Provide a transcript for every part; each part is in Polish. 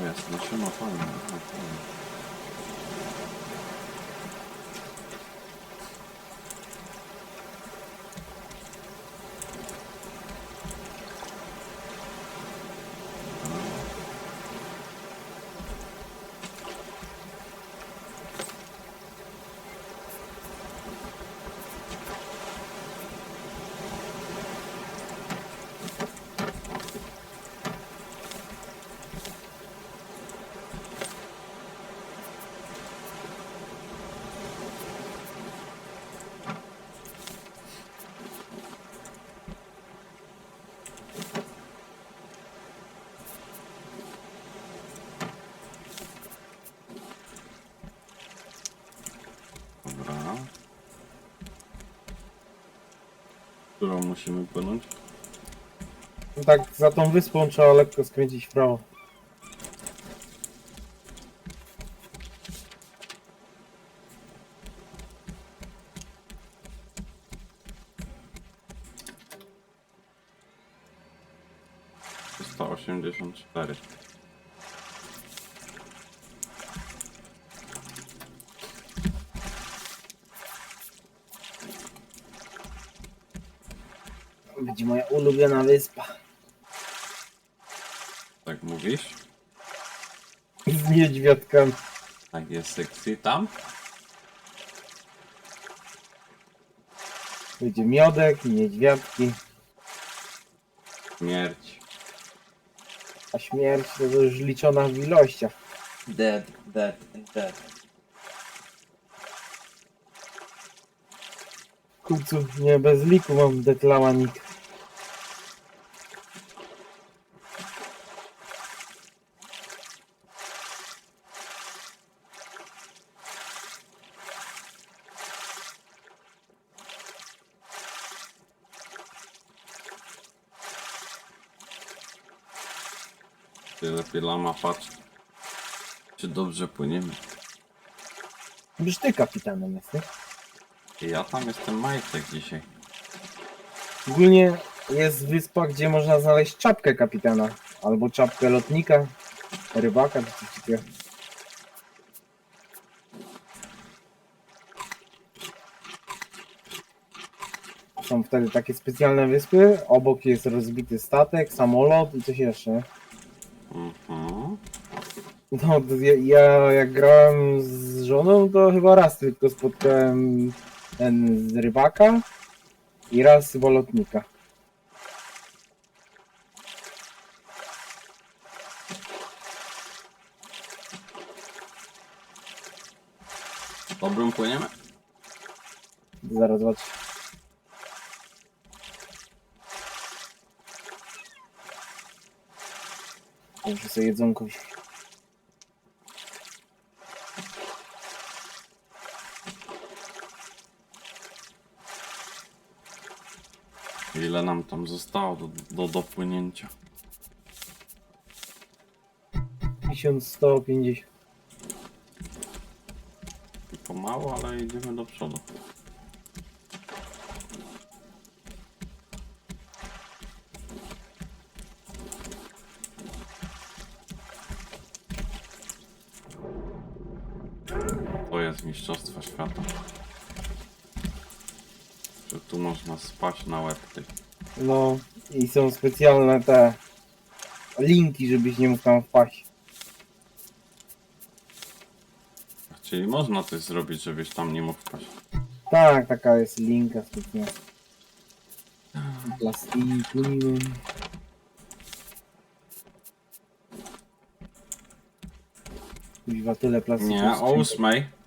Jest, maszyna fajna. no, fajna. Dobra. Którą musimy płynąć? No tak, za tą wyspą trzeba lekko skręcić w prawo. Trzysta osiemdziesiąt cztery. Będzie moja ulubiona wyspa. Tak mówisz? Z niedźwiadkami. Tak jest sexy tam? Będzie miodek niedźwiadki. Śmierć. A śmierć to już liczona w ilościach. Dead, dead and dead. Kucu, nie bez liku mam deklamanik. Ty lama patrz. Czy dobrze płyniemy? Już ty kapitanem jesteś. Ja tam jestem majtek dzisiaj. Ogólnie jest wyspa, gdzie można znaleźć czapkę kapitana. Albo czapkę lotnika, rybaka czy coś takiego. Są wtedy takie specjalne wyspy. Obok jest rozbity statek, samolot i coś jeszcze. Mhm. No, to ja, ja jak grałem z żoną, to chyba raz tylko spotkałem ten z rybaka i raz chyba lotnika. Dobrym płyniemy? Zaraz zobaczę. Muszę sobie jedzonko wziąć. Ile nam tam zostało do, do dopłynięcia? 1150. I pomału, ale idziemy do przodu. To jest Mistrzostwo Świata. Że tu można spać na łeb ty. No i są specjalne te linki, żebyś nie mógł tam wpaść. Czyli można coś zrobić, żebyś tam nie mógł wpaść. Tak, taka jest linka specjalna. Plastiki. Kuźwa, tyle plastiku. Nie, o ósmej.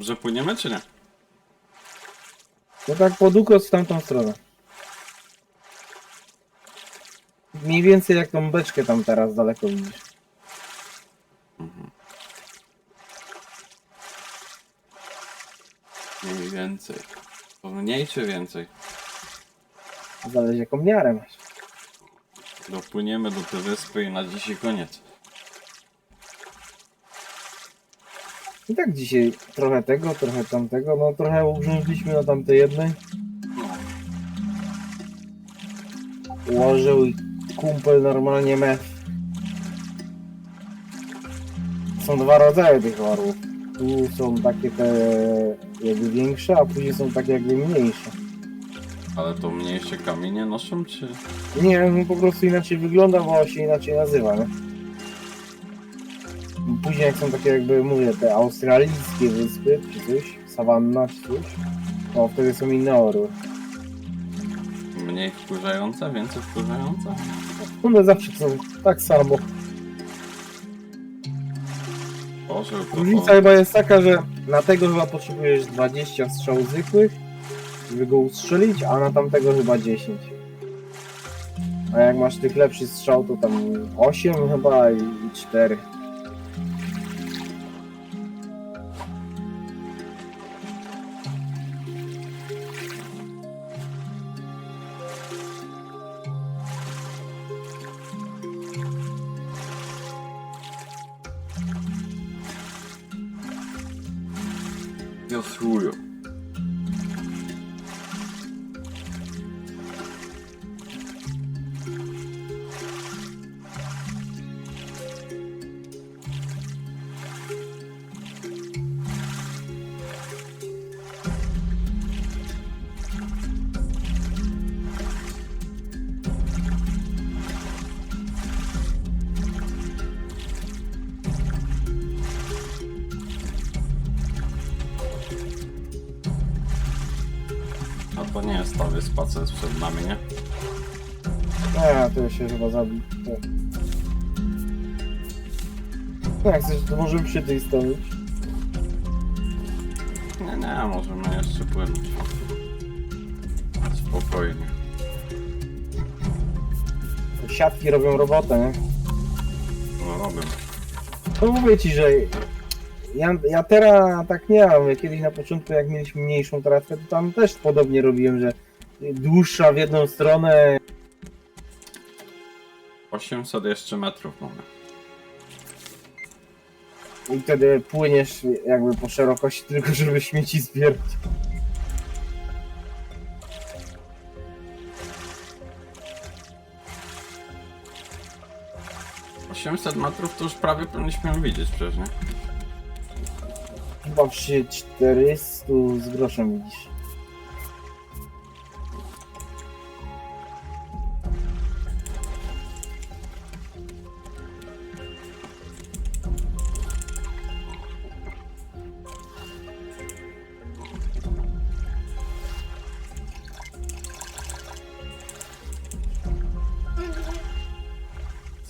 Dobrze płyniemy czy nie? No tak pod ukos w tamtą stronę. Mniej więcej jak tą beczkę tam teraz daleko widzisz. Mniej więcej. To mniej czy więcej? Zależy jaką miarę masz. Dopłyniemy do tej wyspy i na dzisiaj koniec. I tak dzisiaj trochę tego, trochę tamtego, no trochę ugrząźliśmy na tamtej jednej. Ułożył i kumpel normalnie me. Są dwa rodzaje tych orłów. Tu są takie te jakby większe, a później są takie jakby mniejsze. Ale to mniejsze kamienie noszą, czy... Nie, no po prostu inaczej wygląda, bo się inaczej nazywa, nie? Później jak są takie jakby, mówię, te australijskie wyspy, czy coś, sawanna, czy coś, to wtedy są inne orły. Mniej wkurzające, więcej wkurzające? One zawsze są tak samo. Boże, to... Różnica chyba jest taka, że na tego chyba potrzebujesz 20 strzał zwykłych, żeby go ustrzelić, a na tamtego chyba 10. A jak masz tych lepszy strzał, to tam 8 chyba i 4. Wiosłują. A to nie jest ta wyspa, co jest przed nami, nie? Nie, to się chyba zabił. Jak chcesz, to możemy przy tej stanąć. Nie, nie, możemy jeszcze płynąć. Spokojnie. Siatki robią robotę, nie? No robię. No mówię ci, że ja, ja teraz tak nie mam. Ja Kiedyś na początku, jak mieliśmy mniejszą trawkę, to tam też podobnie robiłem, że dłuższa w jedną stronę. 800 jeszcze metrów mamy. I wtedy płyniesz jakby po szerokości, tylko żeby śmieci zbierać. Osiem 800 metrów to już prawie powinniśmy widzieć przecież, nie? Chyba przy 400 z groszem widzisz.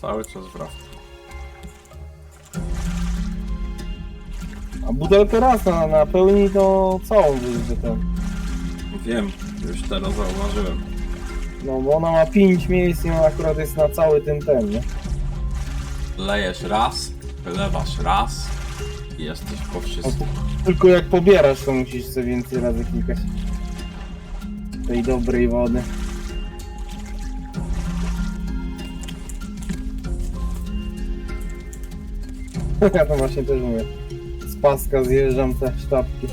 Cały czas wraca. A butelkę raz na, na pełni to całą wyjdzie ten. Wiem, już teraz zauważyłem. No bo ona ma 5 miejsc i ona akurat jest na cały ten ten, nie? Lejesz raz, wylewasz raz i jesteś po wszystkim. Tylko jak pobierasz, to musisz sobie więcej razy klikać. Tej dobrej wody. Ja to właśnie też mówię. Paska zjeżdżam te sztabki.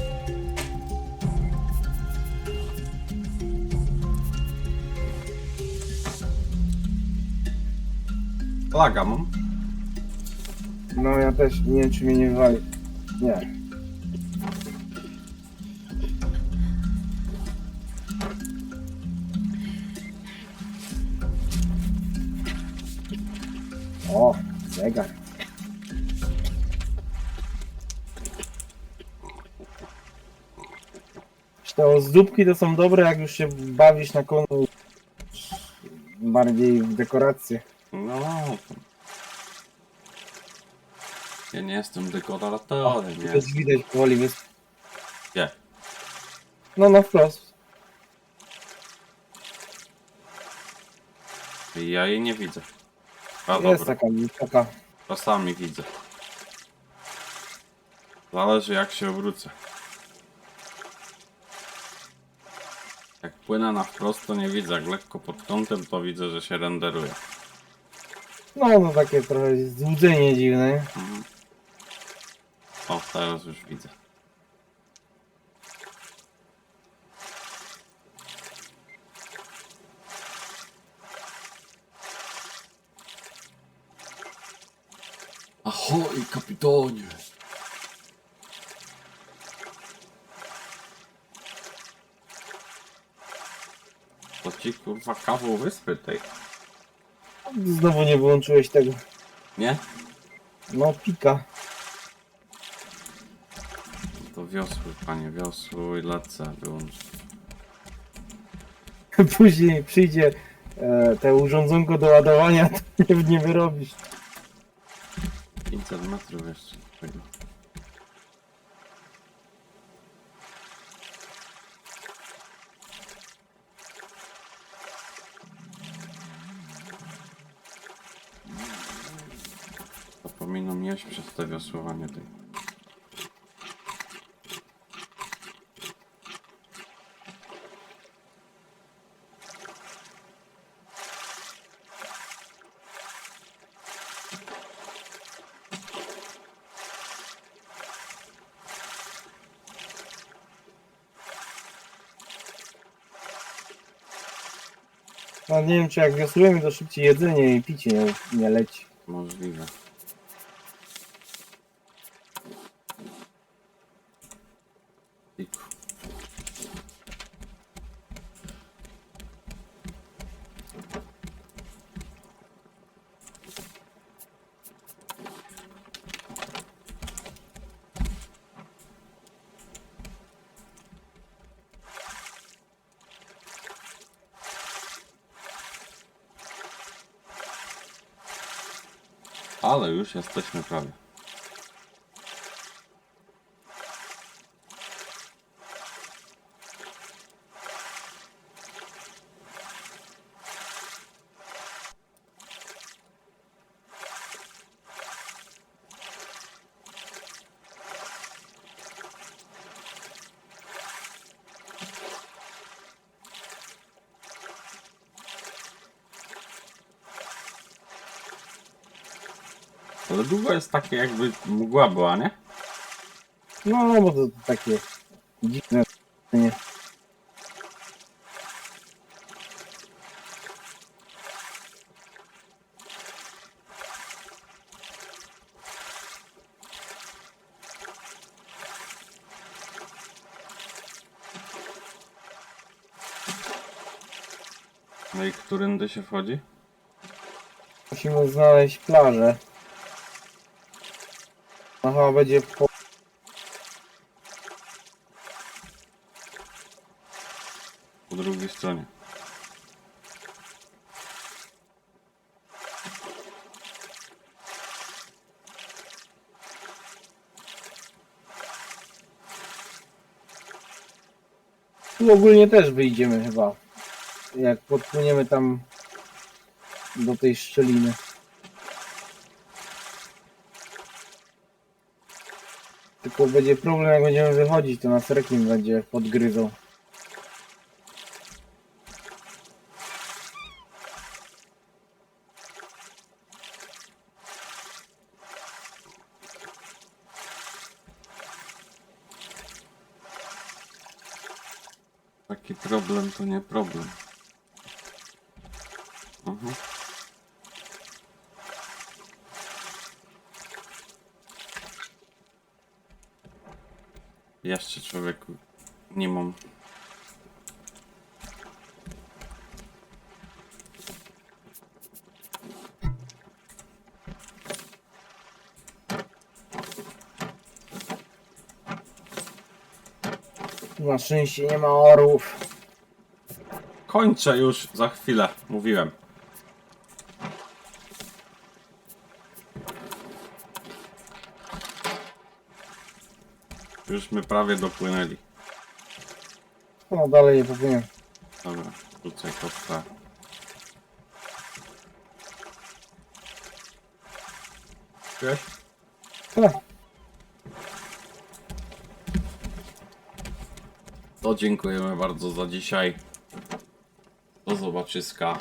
Laga mam. No ja też nie wiem czy mnie nie wywali. Nie. O, zegar. Te ozdóbki to są dobre, jak już się bawisz na konu bardziej w dekorację. No. Ja nie jestem dekoratorem, nie. To jest widać powoli wysp. Gdzie? No na wprost. Ja jej nie widzę. A Jest dobra, taka taka. czasami widzę. Zależy jak się obrócę. Płynę na wprost to nie widzę, jak lekko pod kątem to widzę, że się renderuje. No, no takie trochę złudzenie dziwne. Mhm. O, teraz już widzę. Ahoj, kapitonie! Ci kurwa kawał wyspy tej, Znowu nie wyłączyłeś tego. nie? No, pika. To wiosły, panie, wiosły, lecę, wyłącz. Później przyjdzie e, te urządzonko do ładowania, to nie, nie wyrobisz. 500 metrów jeszcze tego. To powinno jeść przez te wiosłowanie tej. No nie wiem, czy jak wiosłujemy, to szybciej jedzenie i picie nie, nie leci. Możliwe. Tiku. Ale już jesteśmy prawie. Ale długo jest takie jakby mgła była, nie? No, bo to takie dziwne. Nie. No i którędy się wchodzi? Musimy znaleźć plażę. Aha, będzie po... Po drugiej stronie. Tu ogólnie też wyjdziemy chyba. Jak podpłyniemy tam do tej szczeliny. Tylko będzie problem jak będziemy wychodzić, to nas rekin będzie podgryzał. Taki problem to nie problem. Mhm. Jeszcze człowieku nie mam. Na szczęście nie ma orłów. Kończę już za chwilę, mówiłem. Już my prawie dopłynęli. No dalej nie popłyniemy. Dobra, rzucaj kostka. Wiesz? Ha, To dziękujemy bardzo za dzisiaj. Do zobaczyska.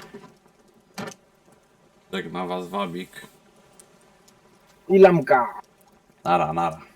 Żegna was Wabik. I lamka. Nara, nara.